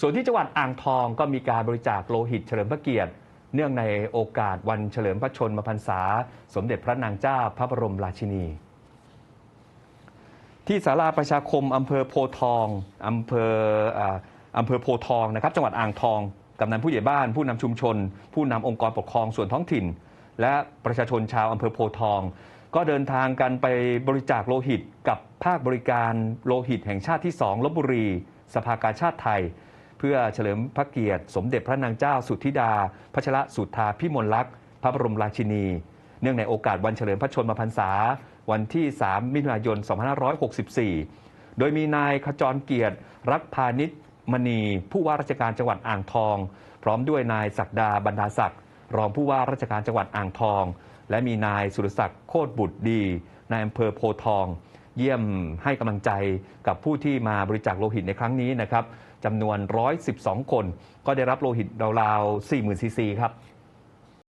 ส่วนที่จังหวัดอ่างทองก็มีการบริจาคโลหิตเฉลิมพระเกียรติ เนื่องในโอกาสวันเฉลิมพระชนมพรรษา สมเด็จพระนางเจ้าพระบรมราชินี ที่ศาลาประชาคมอำเภอโพทองอำเภอออำเภอโพทองนะครับ จังหวัดอ่างทองกำนันผู้ใหญ่บ้าน ผู้นำชุมชน ผู้นำองค์กรปกครองส่วนท้องถิ่น และประชาชนชาวอำเภอโพทอง ก็เดินทางกันไปบริจาคโลหิตกับภาคบริการโลหิตแห่งชาติที่ 2ลบบุรี สภากาชาติไทย เพื่อเฉลิมพระเกียรติ สมเด็จพระนางเจ้าสุทธิดาพัชรสุทธาพิมลลักษณ์พระบรมราชินี เนื่องในโอกาสวันเฉลิมพระชนมพรรษา วันที่ 3 มิถุนายน 2564 โดยมีนายขจรเกียรติ รักพาณิชมณีผู้ว่าราชการจังหวัดอ่างทอง พร้อมด้วยนายศักดาบรรดาศักดิ์รองผู้ว่าราชการจังหวัดอ่างทอง และมีนายสุรศักดิ์โคตรบุตรดีนายอำเภอโพทอง เยี่ยมให้กำลังใจกับผู้ที่มาบริจาคโลหิตในครั้งนี้นะครับจำนวน 112 คน ก็ได้รับโลหิตราวๆ40,000ซีซีครับ